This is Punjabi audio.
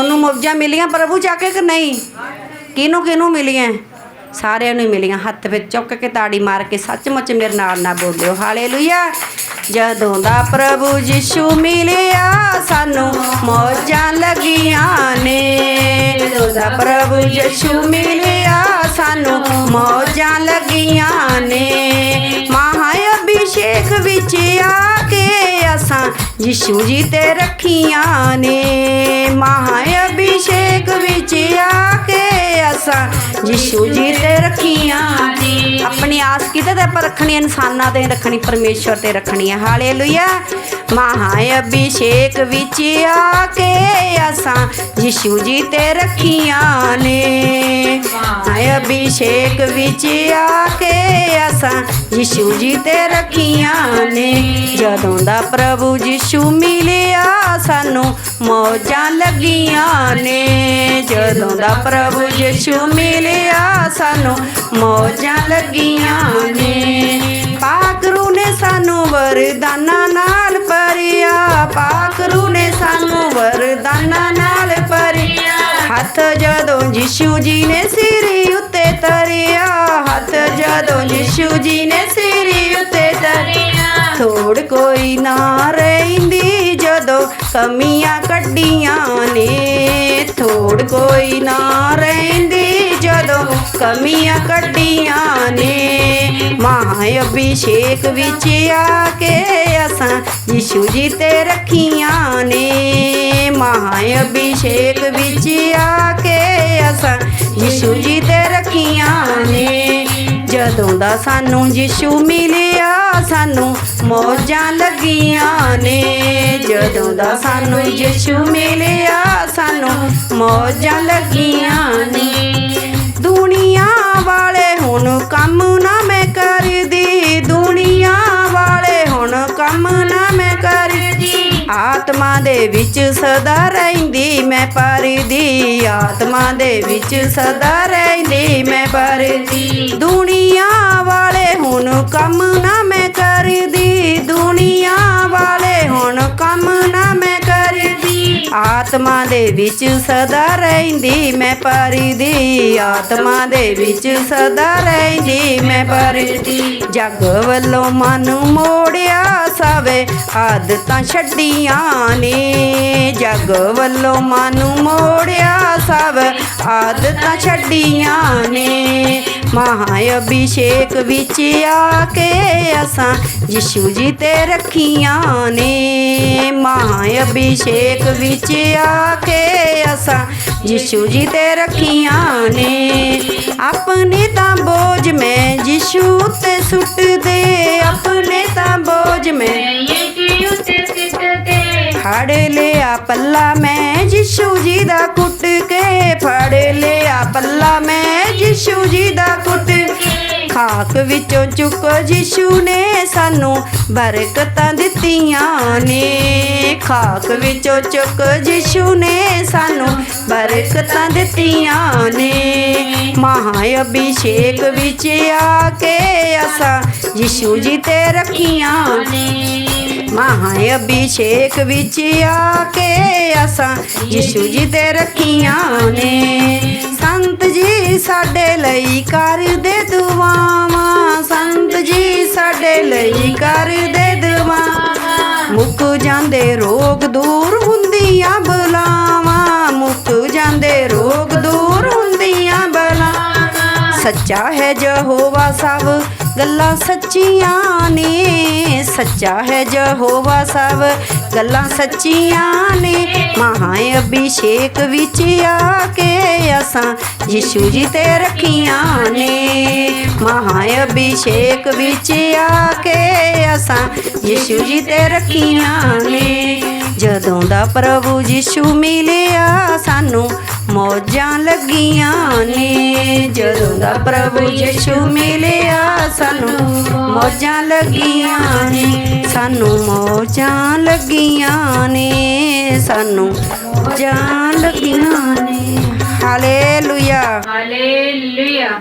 ਤੁਹਾਨੂੰ ਮੌਜਾਂ ਮਿਲੀਆਂ ਪ੍ਰਭੂ ਜਾ ਕੇ ਕਿ ਨਹੀਂ? ਕਿਹਨੂੰ ਕਿਹਨੂੰ ਮਿਲੀਆਂ? ਸਾਰਿਆਂ ਨੂੰ ਮਿਲੀਆਂ। ਹੱਥ ਵਿੱਚ ਚੁੱਕ ਕੇ ਤਾੜੀ ਮਾਰ ਕੇ ਸੱਚਮੁੱਚ ਮੇਰੇ ਨਾਲ ਨਾ ਬੋਲਿਓ। ਹਾਲੇਲੂਇਆ। ਜਦੋਂ ਦਾ ਪ੍ਰਭੂ ਯਿਸੂ ਮਿਲਿਆ, ਸਾਨੂੰ ਮੌਜਾਂ ਲੱਗੀਆਂ ਨੇ। ਜਦੋਂ ਦਾ ਪ੍ਰਭੂ ਯਿਸੂ ਮਿਲਿਆ, ਸਾਨੂੰ ਮੌਜਾਂ ਲੱਗੀਆਂ ਨੇ। ਯਿਸੂ ਜੀ ਤੇ ਰੱਖੀਆਂ ਨੇ, ਮਹਾ ਅਭਿਸ਼ੇਕ ਵਿੱਚ ਆ ਕੇ ਅਸਾਂ। ਯਿਸੂ ਜੀ ਤੇ ਰੱਖੀਆਂ ਨੇ। ਆਪਣੀ ਆਸ ਕਿਤੇ ਤੇ ਆਪਾਂ ਰੱਖਣੀ, ਇਨਸਾਨਾਂ ਤੇ ਰੱਖਣੀ, ਪਰਮੇਸ਼ਵਰ ਤੇ ਰੱਖਣੀ ਹੈ ਹਾਲੇਲੂਇਆ। ਮਹਾ ਅਭਿਸ਼ੇਕ ਵਿੱਚ ਆ ਕੇ ਅਸਾਂ। ਯਿਸੂ ਜੀ ਤੇ ਰੱਖੀਆਂ ਨੇ। ਮਹਾ ਅਭਿਸ਼ੇਕ ਵਿੱਚ ਆ ਕੇ ਅਸਾਂ। ਯਿਸੂ ਜੀ ਤੇ ਰੱਖੀਆਂ ਨੇ। ਜਦੋਂ ਦਾ ਪ੍ਰਭੂ ਯਿਸੂ ਮਿਲਿਆ, ਸਾਨੂੰ ਮੌਜਾਂ ਲੱਗੀਆਂ ਨੇ। ਜਦੋਂ ਦਾ ਪ੍ਰਭੂ ਯਿਸੂ ਮਿਲਿਆ, ਸਾਨੂੰ ਮੌਜਾਂ ਲੱਗੀਆਂ ਨੇ। ਪਾਕਰੂ ਨੇ ਸਾਨੂੰ ਵਰਦਾਨਾਂ ਨਾਲ ਭਰਿਆ। ਪਾਕਰੂ ਨੇ ਸਾਨੂੰ ਵਰਦਾਨਾਂ ਨਾਲ ਭਰਿਆ। ਹੱਥ ਜਦੋਂ ਯਿਸੂ ਜੀ ਨੇ ਸਿਰ ਉੱਤੇ ਤਰਿਆ ਹੱਥ ਜਦੋਂ ਯਿਸੂ ਜੀ ਕਮੀਆਂ ਕੱਢੀਆਂ ਨੇ ਥੋੜ ਕੋਈ ਨਾ ਰਹਿੰਦੀ ਜਦੋਂ ਕਮੀਆਂ ਕੱਢੀਆਂ ਨੇ। ਮਹਾ ਅਭਿਸ਼ੇਕ ਵਿੱਚ ਆ ਕੇ ਅਸਾਂ ਯਿਸੂ ਜੀ ਤੇ ਰੱਖੀਆਂ ਨੇ। ਮਹਾ ਅਭਿਸ਼ੇਕ ਵਿੱਚ ਆ ਕੇ ਅਸਾਂ ਯਿਸੂ ਜੀ ਤੇ ਰੱਖੀਆਂ ਨੇ। ਜਦੋਂ ਦਾ ਸਾਨੂੰ ਯਿਸੂ ਮਿਲਿਆ, ਸਾਨੂੰ ਮੌਜਾਂ ਲੱਗੀਆਂ ਨੇ। ਜਦੋਂ ਦਾ ਸਾਨੂੰ ਯਿਸੂ ਮਿਲਿਆ, ਸਾਨੂੰ ਮੌਜਾਂ ਲੱਗੀਆਂ ਨੇ। ਦੁਨੀਆ ਵਾਲੇ ਹੁਣ ਕੰਮ ਨਾ ਆਤਮਾ ਦੇ ਵਿੱਚ ਸਦਾ ਰਹਿੰਦੀ, ਮੈਂ ਪਰਦੀ ਆਤਮਾ ਦੇ ਵਿੱਚ ਸਦਾ ਰਹਿੰਦੀ, ਮੈਂ ਪਰਦੀ। ਦੁਨੀਆ ਵਾਲੇ ਹੁਣ ਕੰਮ ਨਾ ਮੈਂ ਕਰਦੀ ਆਤਮਾ ਦੇ ਵਿੱਚ ਸਦਾ ਰਹਿੰਦੀ, ਮੈਂ ਪਰਦੀ ਆਤਮਾ ਦੇ ਵਿੱਚ ਸਦਾ ਰਹਿੰਦੀ, ਮੈਂ ਪਰਦੀ। ਜਗ ਵੱਲੋਂ ਮਨ ਮੋੜਿਆ ਸਵੇ, ਆਦਤਾਂ ਛੱਡੀਆਂ ਨੇ। ਜਗ ਵੱਲੋਂ ਮਨ ਮੋੜਿਆ ਸਭ ਆਦਤਾਂ ਛੱਡੀਆਂ ਨੇ। ਮਹਾ ਅਭਿਸ਼ੇਕ ਵਿੱਚ ਆ ਕੇ ਅਸਾਂ ਯਿਸੂ ਜੀ ਤੇ ਰੱਖੀਆਂ ਨੇ। ਮਹਾ ਅਭਿਸ਼ੇਕ ਵਿੱਚ ਆ ਕੇ ਅਸਾਂ ਯਿਸੂ ਜੀ ਤੇ ਰੱਖੀਆਂ ਨੇ। ਆਪਣੇ ਤਾਂ ਬੋਝ ਮੈਂ ਯਿਸੂ ਤੇ ਸੁੱਟ ਦੇ ਆਪਣੇ ਤਾਂ ਬੋਝ ਮੈਂ ਫੜ ਲਿਆ ਪੱਲਾ ਮੈਂ ਯਿਸੂ ਜੀ ਦਾ ਕੁੱਟ ਕੇ ਫੜ ਲਿਆ ਪੱਲਾ ਮੈਂ ਯਿਸੂ ਜੀ ਦਾ ਕੁੱਟ ਕੇ। ਖਾਕ ਵਿੱਚੋਂ ਚੁੱਕ ਯਿਸੂ ਨੇ ਸਾਨੂੰ ਬਰਕਤਾਂ ਦਿੱਤੀਆਂ ਨੇ। ਖਾਕ ਵਿੱਚੋਂ ਚੁੱਕ ਯਿਸੂ ਨੇ ਸਾਨੂੰ ਬਰਕਤਾਂ ਦਿੱਤੀਆਂ ਨੇ। ਮਹਾ ਅਭਿਸ਼ੇਕ ਵਿੱਚ ਆ ਕੇ ਅਸਾਂ ਯਿਸੂ ਜੀ ਤੇ ਰੱਖੀਆਂ ਨੇ। ਮਹਾ ਅਭਿਸ਼ੇਕ ਵਿੱਚ ਆ ਕੇ ਅਸਾਂ ਯਿਸੂ ਜੀ ਤੇ ਰੱਖੀਆਂ ਨੇ। ਸੰਤ ਜੀ ਸਾਡੇ ਲਈ ਕਰਦੇ ਦੁਆਵਾਂ। ਸੰਤ ਜੀ ਸਾਡੇ ਲਈ ਕਰਦੇ ਦੁਆਵਾਂ। ਮੁੱਕ ਜਾਂਦੇ ਰੋਗ ਦੂਰ ਹੁੰਦੀਆਂ ਬਲਾਵਾਂ। ਮੁੱਕ ਜਾਂਦੇ ਰੋਗ ਦੂਰ ਹੁੰਦੀਆਂ ਬਲਾਵਾਂ। ਸੱਚਾ ਹੈ ਯਹੋਵਾ ਸਭ। ਗੱਲਾਂ ਸੱਚੀਆਂ ਨੇ, ਸੱਚਾ ਹੈ ਯਹੋਵਾ ਸਭ ਗੱਲਾਂ ਸੱਚੀਆਂ ਨੇ ਮਹਾ ਅਭਿਸ਼ੇਕ ਵਿੱਚ ਆ ਕੇ ਅਸਾਂ, ਯਿਸੂ ਜੀ ਤੇ ਰੱਖੀਆਂ ਨੇ। ਮਹਾ ਅਭਿਸ਼ੇਕ ਵਿੱਚ ਆ ਕੇ ਅਸਾਂ ਯਿਸੂ ਜੀ ਤੇ ਰੱਖੀਆਂ ਨੇ। ਜਦੋਂ ਦਾ ਪ੍ਰਭੂ ਯਿਸੂ ਮਿਲਿਆ, ਸਾਨੂੰ ਮੌਜਾਂ ਲੱਗੀਆਂ ਨੇ। ਜਦੋਂ ਦਾ ਪ੍ਰਭੂ ਯਿਸੂ ਮਿਲਿਆ, ਸਾਨੂੰ ਮੌਜਾਂ ਲੱਗੀਆਂ ਨੇ। ਸਾਨੂੰ ਮੌਜਾਂ ਲੱਗੀਆਂ ਨੇ। ਸਾਨੂੰ ਮੌਜਾਂ ਲੱਗੀਆਂ ਨੇ। Hallelujah hallelujah